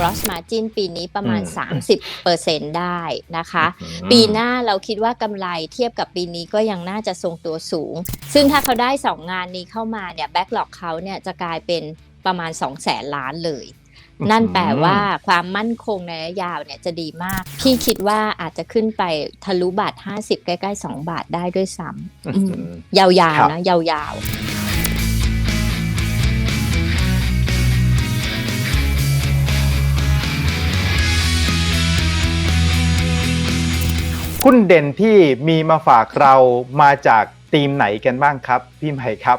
gross margin ปีนี้ประมาณอืม30%ได้นะคะอืมปีหน้าเราคิดว่ากำไรเทียบกับปีนี้ก็ยังน่าจะทรงตัวสูง ซึ่งถ้าเขาได้ 2 งานนี้เข้ามาเนี่ย backlog เขาเนี่ยจะกลายเป็นประมาณ 2 0 0แสนล้านเลยนั่นแปลว่าความมั่นคงในระยะยาวเนี่ยจะดีมาก พี่คิดว่าอาจจะขึ้นไปทะลุบาท 50 ใกล้ๆ 2 บาทได้ด้วยซ้ำอือืมมยาวครับๆนะยาวๆ หุ้นเด่นที่มีมาฝากเรามาจากทีมไหนกันบ้างครับพี่ใหม่ครับ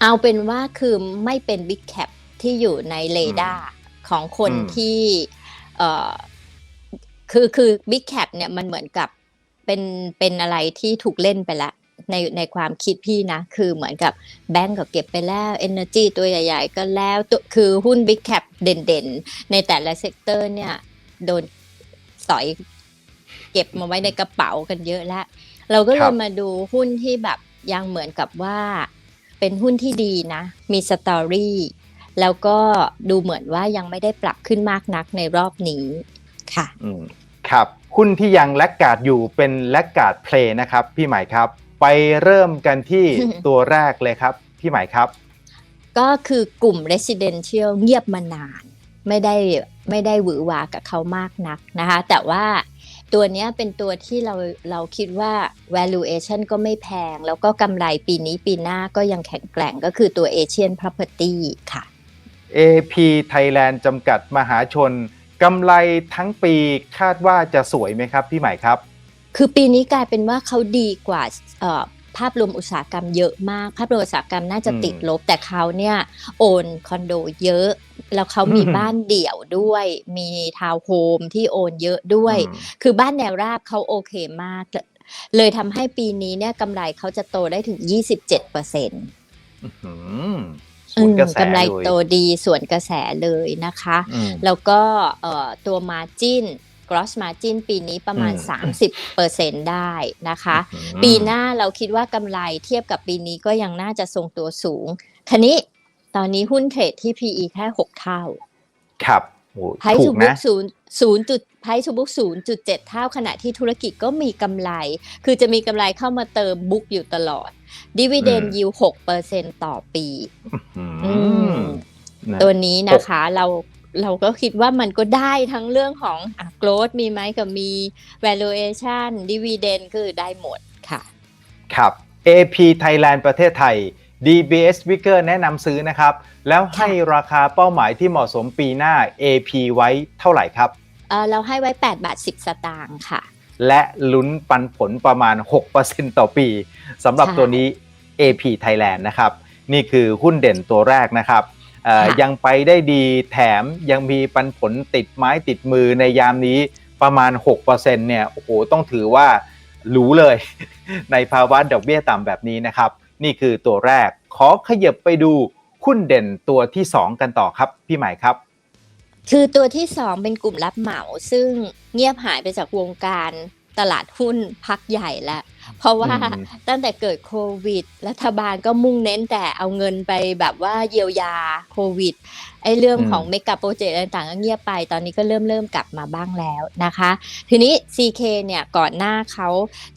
เอาเป็นว่าคือไม่เป็น Big Cap ที่อยู่ในเรดาร์ของคนอืมที่เอ่อคือคือ Big Cap เนี่ยมันเหมือนกับเป็นเป็นอะไรที่ถูกเล่นไปแล้วในในความคิดพี่นะ คือเหมือนกับแบงก์ก็เก็บไปแล้ว Energy ตัวใหญ่ๆ ก็แล้วตัวคือหุ้น Big Cap เด่นๆ ในแต่ละเซกเตอร์เนี่ย โดนสอย เก็บมาไว้ในกระเป๋ากันเยอะแล้ว เราก็เลครัยบ มาดูหุ้นที่แบบยังเหมือนกับว่า เป็นหุ้นที่ดีนะ มีสตอรี่แล้วก็ดูเหมือนว่ายังไม่ได้ปรับขึ้นมากนักในรอบนี้ค่ะ อืมครับหุ้นที่ยังแลกการ์ดอยู่เป็นแลกการ์ดเพลย์นะครับพี่ใหม่ครับ ไปเริ่มกันที่ ตัวแรกเลยครับ พี่ใหม่ครับ ก็คือกลุ่ม residential เงียบมานาน ไม่ได้ไม่ได้หวือหวากับเขามากนักนะคะ แต่ว่า ตัวเนี้ยเป็นตัวที่เราเราคิดว่า valuation ก็ไม่แพง แล้วก็กำไรปีนี้ปีหน้าก็ยังแข็งแกร่งก็คือตัว Asian Property ค่ะ AP Thailand จำกัดมหาชนกำไรทั้งปีคาดว่าจะสวยไหมครับ พี่ใหม่ครับ คือปีนี้กลายเป็นว่าเขาดีกว่าเอ่อภาพรวมอุตสาหกรรมเยอะมาก ภาพรวมอุตสาหกรรมน่าจะอืมติดลบ แต่เขาเนี่ยโอนคอนโดเยอะ แล้วเขามีอืมบ้านเดี่ยวด้วย มีทาวน์โฮมที่โอนเยอะด้วยอืมคือบ้านแนวราบเขาโอเคมาก เลยทำให้ปีนี้เนี่ยกำไรเขาจะโตได้ถึง 27เปอร์เซ็นต์อื้อหือสวนกระแสกำไรเลยโตดีส่วนกระแสเลยนะคะอืมแล้วก็เอ่อตัว margin gross margin ปีนี้ประมาณอืม30%ได้นะคะอืมปีหน้าเราคิดว่ากำไรเทียบกับปีนี้ก็ยังน่าจะทรงตัวสูงคันนี้ ตอนนี้หุ้นเทรดที่ PE แค่6เท่า ครับโอ้ไพถูทูกบุ๊นะกศูนย์ศูนย์จุดไพทูบุ๊กศูนย์จุดเจ็ดเท่าขณะที่ธุรกิจก็มีกำไร คือจะมีกำไรเข้ามาเติมบุ๊กอยู่ตลอดดิว i เดนอืม ยิวหกเปอร์เซ็นต่อปี อือืมมนะ ตัวนี้นะคะเราเราก็คิดว่ามันก็ได้ทั้งเรื่องของอะ growth มีไหมกับมี valuation dividend คือได้หมดค่ะ ครับ AP Thailand ประเทศไทย DBS Wicker แนะนำซื้อนะครับ แล้วให้ราคาเป้าหมายที่เหมาะสมปีหน้า AP ไว้เท่าไหร่ครับเอ่อเราให้ไว้ 8 บาท 10 สตางค์ค่ะ และลุ้นปันผลประมาณ 6%ต่อปีสำหรับใช่ตัวนี้ AP Thailand นะครับ นี่คือหุ้นเด่นตัวแรกนะครับเอ่อค่ะยังไปได้ดีแถมยังมีปันผลติดไม้ติดมือในยามนี้ประมาณ 6%เนี่ยโอ้โหต้องถือว่าหรูเลย ในภาวะดอกเบี้ยต่ำแบบนี้นะครับ นี่คือตัวแรก ขอขยับไปดูหุ้นเด่นตัวที่ 2 กันต่อครับ พี่ใหม่ครับ คือตัวที่ 2 เป็นกลุ่มรับเหมา ซึ่งเงียบหายไปจากวงการตลาดหุ้นพักใหญ่แล้วเพราะว่าอืมตั้งแต่เกิดโควิด รัฐบาลก็มุ่งเน้นแต่เอาเงินไปแบบว่าเยียวยาโควิดไอ้เรื่องของเมกะโปรเจกต์ต่างๆก็เงียบไปตอนนี้ก็เริ่มเริ่มกลับมาบ้างแล้วนะคะ ทีนี้ CK เนี่ยก่อนหน้าเขา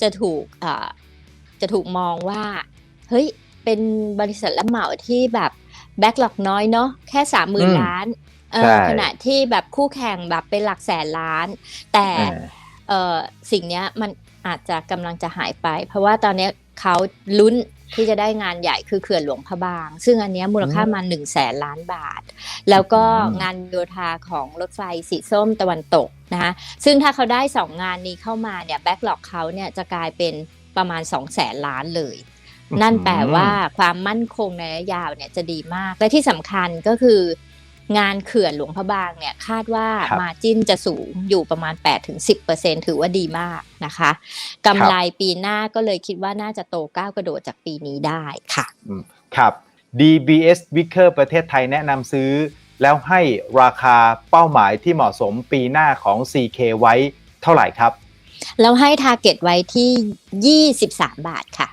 จะถูกเอ่อจะถูกมองว่า เฮ้ย เป็นบริษัทรับเหมาที่แบบแบ็กหลอกน้อยเนาะแค่สามหมื่นอืมล้านเอใช่อขณะที่แบบคู่แข่งแบบเป็นหลักแสนล้าน แต่อ่าเออสิ่งเนี้ยมันอาจจะกำลังจะหายไป เพราะว่าตอนเนี้ยเขาลุ้นที่จะได้งานใหญ่คือเขื่อนหลวงพระบาง ซึ่งอันเนี้ยมูลค่ามา1นึ่งแสนล้านบาท แล้วก็อืมงานโยธาของรถไฟสีส้มตะวันตกนะคะซึ่งถ้าเขาได้ 2 งานนี้เข้ามาเนี่ยแบ็กหลอกเขาเนี่ยจะกลายเป็นประมาณ2 0 0แสนล้านเลย นั่นแปลว่าความมั่นคงในระยะยาวเนี่ยจะดีมาก และที่สำคัญก็คืองานเขื่อนหลวงพระบางเนี่ยคาดว่าครับมาจิ้นจะสูงอยู่ประมาณ 8-10%ถือว่าดีมากนะคะกำไรปีหน้าก็เลยคิดว่าน่าจะโตก้าวกระโดดจากปีนี้ได้ค่ะอืมครับ DBS Wicker ประเทศไทยแนะนำซื้อ แล้วให้ราคาเป้าหมายที่เหมาะสมปีหน้าของ CK ไว้เท่าไหร่ครับ แล้วให้ทาร์เก็ตไว้ที่ 23 บาทค่ะอื้อหือ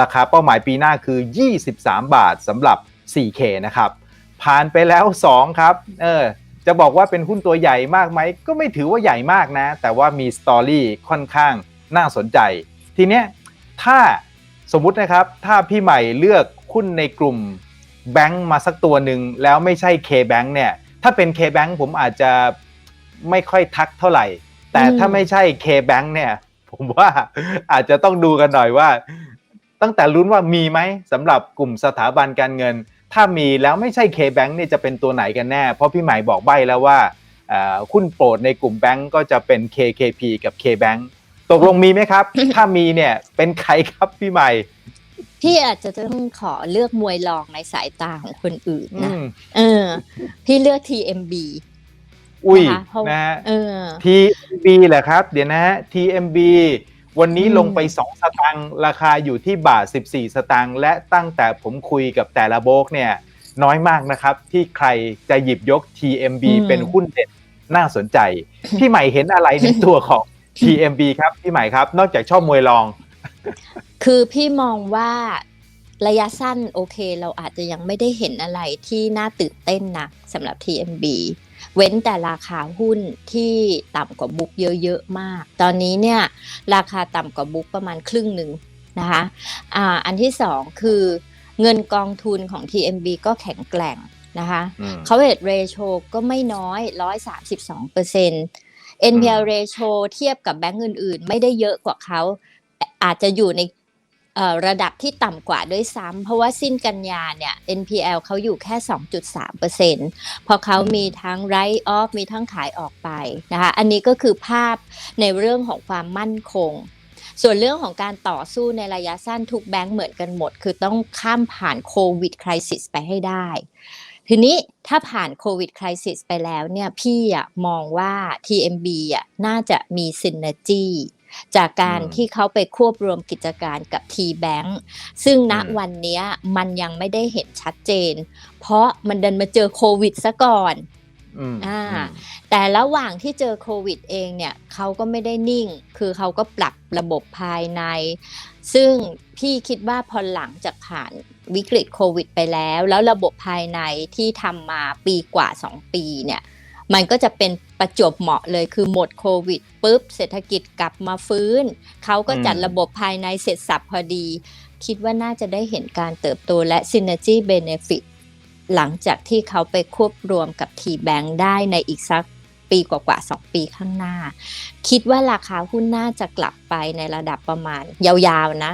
ราคาเป้าหมายปีหน้าคือ 23 บาทสำหรับ 4K นะครับ ผ่านไปแล้วสองครับ เออ จะบอกว่าเป็นหุ้นตัวใหญ่มากไหม ก็ไม่ถือว่าใหญ่มากนะ แต่ว่ามีสตอรี่ค่อนข้างน่าสนใจ ทีเนี้ยถ้าสมมุตินะครับ ถ้าพี่ใหม่เลือกหุ้นในกลุ่มแบงก์มาสักตัวหนึ่งแล้วไม่ใช่ K-Bank เนี่ย ถ้าเป็น K-Bank ผมอาจจะไม่ค่อยทักเท่าไหร่ แต่ถ้าไม่ใช่ K-Bank เนี่ย ผมว่าอาจจะต้องดูกันหน่อยว่า ตั้งแต่ลุ้นว่ามีไหมสำหรับกลุ่มสถาบันการเงิน ถ้ามีแล้วไม่ใช่ K-Bank เนี่ยจะเป็นตัวไหนกันแน่ เพราะพี่ใหม่บอกใบ้แล้วว่าเอ่อหุ้นโปรดในกลุ่มแบงก์ก็จะเป็น KKP กับ K-Bank ตกลงมีไหมครับ ถ้ามีเนี่ยเป็นใครครับพี่ใหม่พี่อาจจะต้องขอเลือกมวยรองในสายตาของคนอื่นอืนะมเออพี่เลือก TMB อุ้ยนะคะเพราะนะฮะเออ TMB แหละครับ เดี๋ยวนะฮะ TMB วันนี้อืมลงไป 2 สตางค์ราคาอยู่ที่บาท 14 สตางค์และตั้งแต่ผมคุยกับแต่ละโบรกเนี่ย น้อยมากนะครับ ที่ใครจะหยิบยก TMB เป็นหุ้นเด่นน่าสนใจ พี่ใหม่เห็นอะไรในตัวของ TMB ครับ พี่ใหม่ครับ นอกจากชอบมวยรอง คือพี่มองว่าระยะสั้นโอเค เราอาจจะยังไม่ได้เห็นอะไรที่น่าตื่นเต้นนักสำหรับ TMB เว้นแต่ราคาหุ้นที่ต่ำกว่าบุ๊กเยอะๆมาก ตอนนี้เนี่ยราคาต่ำกว่าบุ๊กประมาณครึ่งหนึ่งนะคะอ่าอันที่สองคือเงินกองทุนของ TMB ก็แข็งแกร่งนะคะอืม coverage ratio ก็ไม่น้อย 132เปอร์เซ็นต์ NPL ratio เทียบกับแบงก์อื่น ๆ ไม่ได้เยอะกว่าเขาอาจจะอยู่ในเอ่อ ระดับที่ต่ำกว่าด้วยซ้ำเพราะว่าสิ้นกันยาเนี่ย NPL เขาอยู่แค่ 2.3เปอร์เซ็นต์พอเขามีทั้ง write off มีทั้งขายออกไปนะคะอันนี้ก็คือภาพในเรื่องของความมั่นคง ส่วนเรื่องของการต่อสู้ในระยะสั้นทุกแบงก์เหมือนกันหมด คือต้องข้ามผ่านโควิดคริสิสไปให้ได้ ทีนี้ถ้าผ่านโควิดคริสิสไปแล้วเนี่ยพี่อะมองว่า TMB อะน่าจะมี synergy จากการอืมที่เขาไปควบรวมกิจการกับ T-Bank ซึ่งณอืมวันเนี้ยมันยังไม่ได้เห็นชัดเจน เพราะมันเดินมาเจอโควิดซะก่อนอืมอ่าอืมแต่ระหว่างที่เจอโควิดเองเนี่ยเขาก็ไม่ได้นิ่ง คือเขาก็ปรับระบบภายใน ซึ่งพี่คิดว่าพอหลังจากผ่านวิกฤตโควิดไปแล้ว แล้วระบบภายในที่ทำมาปีกว่า 2 ปีเนี่ย มันก็จะเป็น ประจวบเหมาะเลยคือหมดโควิดปุ๊บเศรษฐกิจกลับมาฟื้น เขาก็จัดอืมระบบภายในเสร็จสับพอดี คิดว่าน่าจะได้เห็นการเติบโตและ synergy benefit หลังจากที่เขาไปควบรวมกับ T-Bank ได้ในอีกสักปีกว่าๆสองปีข้างหน้า คิดว่าราคาหุ้นน่าจะกลับไปในระดับประมาณ ยาวๆนะ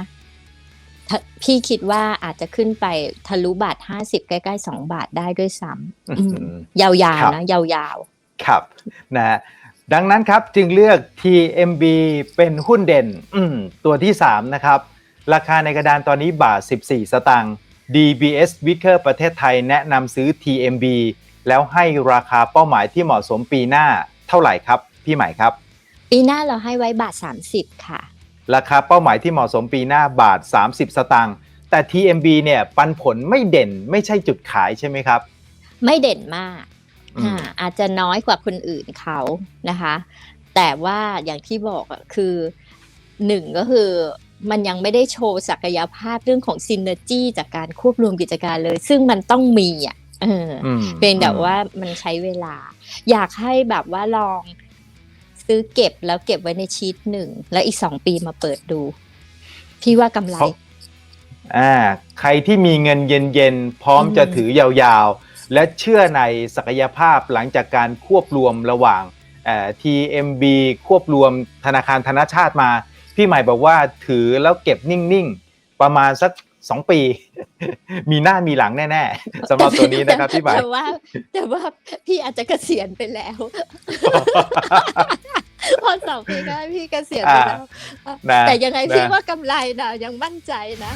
ถ้าพี่คิดว่าอาจจะขึ้นไปทะลุบาท50ใกล้ๆ2บาทได้ด้วยซ้ำอืมอืมยาวครับๆนะ ยาวๆ ครับนะฮะดังนั้นครับจึงเลือก TMB เป็นหุ้นเด่นอืมตัวที่ 3 นะครับ ราคาในกระดานตอนนี้บาท 14 สตางค์ DBS Wicker ประเทศไทยแนะนำซื้อ TMB แล้วให้ราคาเป้าหมายที่เหมาะสมปีหน้าเท่าไหร่ครับ พี่ใหม่ครับ ปีหน้าเราให้ไว้บาท 30 ค่ะ ราคาเป้าหมายที่เหมาะสมปีหน้าบาท 30 สตางค์แต่ TMB เนี่ยปันผลไม่เด่นไม่ใช่จุดขายใช่ไหมครับ ไม่เด่นมาก อืมอ่าอาจจะน้อยกว่าคนอื่นเขานะคะ แต่ว่าอย่างที่บอกอะคือหนึ่งก็คือมันยังไม่ได้โชว์ศักยภาพเรื่องของซินเนอร์จีจากการควบรวมกิจการเลย ซึ่งมันต้องมีอะเออออืมเพียงแต่ว่ามันใช้เวลา อยากให้แบบว่าลองซื้อเก็บแล้วเก็บไว้ในชีตหนึ่ง แล้วอีกสองปีมาเปิดดู พี่ว่ากำไรเพราะอ่าใครที่มีเงินเย็นๆ พร้อมอืมจะถือยาวๆ และเชื่อในศักยภาพหลังจากการควบรวมระหว่างเอ่อ TMB ควบรวมธนาคารธนชาติมา พี่ใหม่บอกว่าถือแล้วเก็บนิ่ง ๆ ประมาณสัก2ปี มีหน้ามีหลังแน่ ๆสำหรับตัวนี้นะครับพี่ใหม่แต่ว่า แต่ว่าพี่อาจจะเกษียณไปแล้วพอสองปีก็พี่เกษียณไปแล้วนะแต่ยังไงพี่นะว่ากำไรนะยังมั่นใจนะ